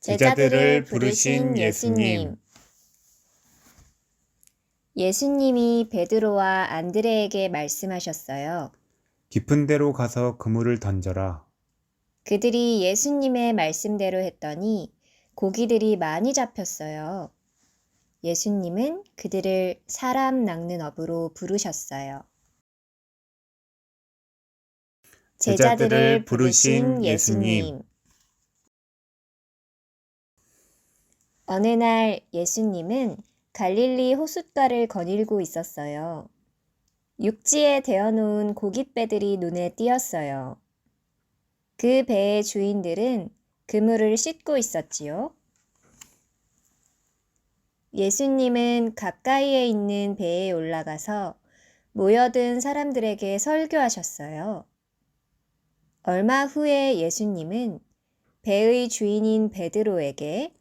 제자들을 부르신 예수님. 예수님이 베드로와 안드레에게 말씀하셨어요. 깊은 데로 가서 그물을 던져라. 그들이 예수님의 말씀대로 했더니 고기들이 많이 잡혔어요. 예수님은 그들을 사람 낚는 업으로 부르셨어요. 제자들을 부르신 예수님. 어느 날 예수님은 갈릴리 호숫가를 거닐고 있었어요. 육지에 대어놓은 고깃배들이 눈에 띄었어요. 그 배의 주인들은 그물을 씻고 있었지요. 예수님은 가까이에 있는 배에 올라가서 모여든 사람들에게 설교하셨어요. 얼마 후에 예수님은 배의 주인인 베드로에게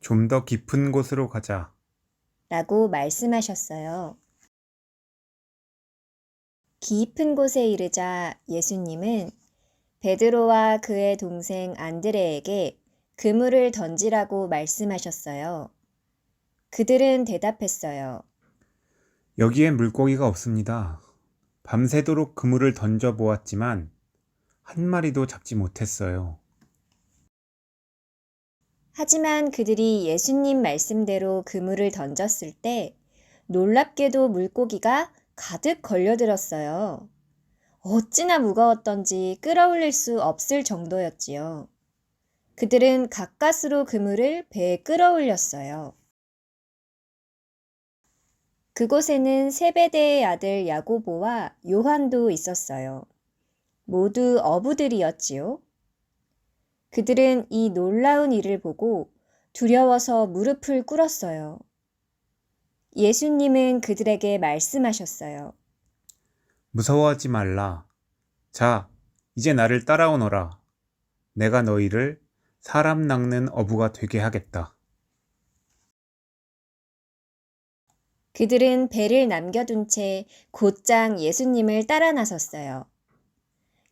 좀 더 깊은 곳으로 가자. 라고 말씀하셨어요. 깊은 곳에 이르자 예수님은 베드로와 그의 동생 안드레에게 그물을 던지라고 말씀하셨어요. 그들은 대답했어요. 여기엔 물고기가 없습니다. 밤새도록 그물을 던져 보았지만 한 마리도 잡지 못했어요. 하지만 그들이 예수님 말씀대로 그물을 던졌을 때 놀랍게도 물고기가 가득 걸려들었어요. 어찌나 무거웠던지 끌어올릴 수 없을 정도였지요. 그들은 가까스로 그물을 배에 끌어올렸어요. 그곳에는 세베대의 아들 야고보와 요한도 있었어요. 모두 어부들이었지요. 그들은 이 놀라운 일을 보고 두려워서 무릎을 꿇었어요. 예수님은 그들에게 말씀하셨어요. 무서워하지 말라. 자, 이제 나를 따라오너라. 내가 너희를 사람 낚는 어부가 되게 하겠다. 그들은 배를 남겨둔 채 곧장 예수님을 따라 나섰어요.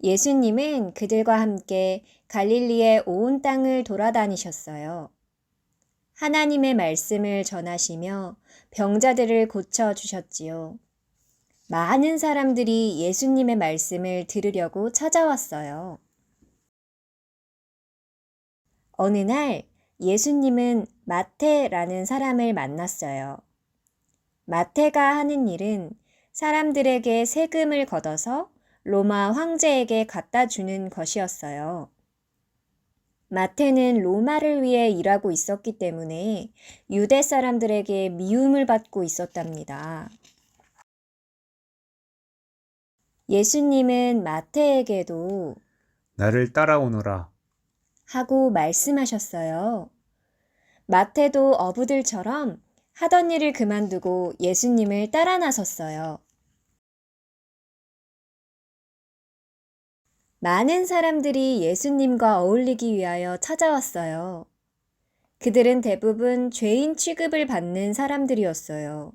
예수님은 그들과 함께 갈릴리의 온 땅을 돌아다니셨어요. 하나님의 말씀을 전하시며 병자들을 고쳐 주셨지요. 많은 사람들이 예수님의 말씀을 들으려고 찾아왔어요. 어느 날 예수님은 마태라는 사람을 만났어요. 마태가 하는 일은 사람들에게 세금을 걷어서 로마 황제에게 갖다 주는 것이었어요. 마태는 로마를 위해 일하고 있었기 때문에 유대 사람들에게 미움을 받고 있었답니다. 예수님은 마태에게도 나를 따라오너라. 하고 말씀하셨어요. 마태도 어부들처럼 하던 일을 그만두고 예수님을 따라 나섰어요. 많은 사람들이 예수님과 어울리기 위하여 찾아왔어요. 그들은 대부분 죄인 취급을 받는 사람들이었어요.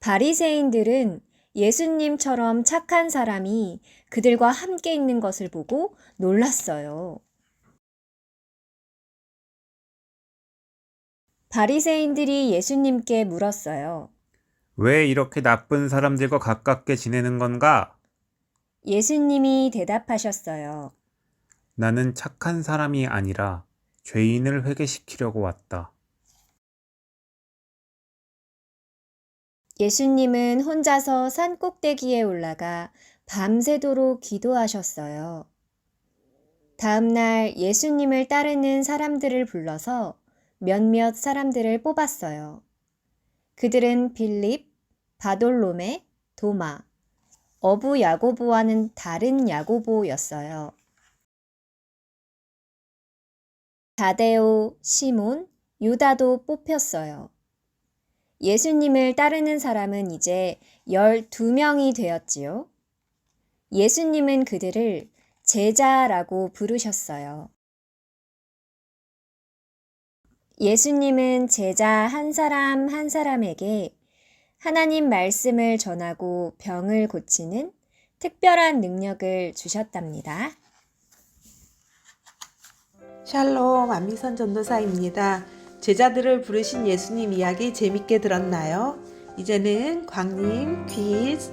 바리새인들은 예수님처럼 착한 사람이 그들과 함께 있는 것을 보고 놀랐어요. 바리새인들이 예수님께 물었어요. 왜 이렇게 나쁜 사람들과 가깝게 지내는 건가? 예수님이 대답하셨어요. 나는 착한 사람이 아니라 죄인을 회개시키려고 왔다. 예수님은 혼자서 산 꼭대기에 올라가 밤새도록 기도하셨어요. 다음 날 예수님을 따르는 사람들을 불러서 몇몇 사람들을 뽑았어요. 그들은 빌립, 바돌로메, 도마, 어부 야고보와는 다른 야고보였어요. 다데오, 시몬, 유다도 뽑혔어요. 예수님을 따르는 사람은 이제 12명이 되었지요. 예수님은 그들을 제자라고 부르셨어요. 예수님은 제자 한 사람 한 사람에게 하나님 말씀을 전하고 병을 고치는 특별한 능력을 주셨답니다. 샬롬 안미선 전도사입니다. 제자들을 부르신 예수님 이야기 재밌게 들었나요? 이제는 광님 퀴즈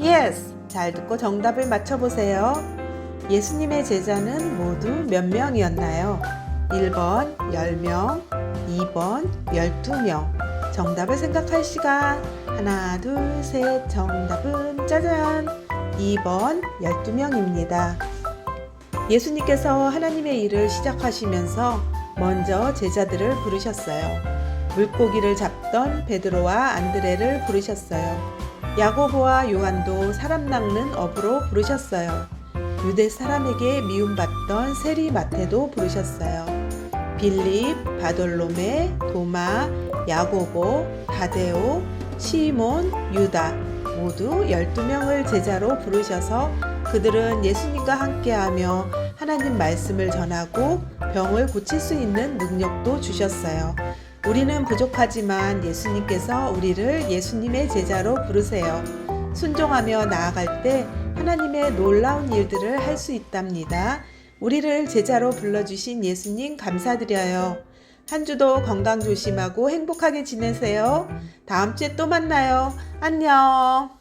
예스 잘 듣고 정답을 맞춰보세요. 예수님의 제자는 모두 몇 명이었나요? 1번 10명, 2번 12명. 정답을 생각할 시간. 하나, 둘, 셋. 정답은 짜잔! 2번 12명입니다. 예수님께서 하나님의 일을 시작하시면서 먼저 제자들을 부르셨어요. 물고기를 잡던 베드로와 안드레를 부르셨어요. 야고보와 요한도 사람 낚는 어부로 부르셨어요. 유대 사람에게 미움받던 세리 마테도 부르셨어요. 빌립, 바돌로메, 도마, 야고보, 다데오, 시몬, 유다 모두 12명을 제자로 부르셔서 그들은 예수님과 함께하며 하나님 말씀을 전하고 병을 고칠 수 있는 능력도 주셨어요. 우리는 부족하지만 예수님께서 우리를 예수님의 제자로 부르세요. 순종하며 나아갈 때 하나님의 놀라운 일들을 할 수 있답니다. 우리를 제자로 불러주신 예수님 감사드려요. 한 주도 건강 조심하고 행복하게 지내세요. 다음 주에 또 만나요. 안녕.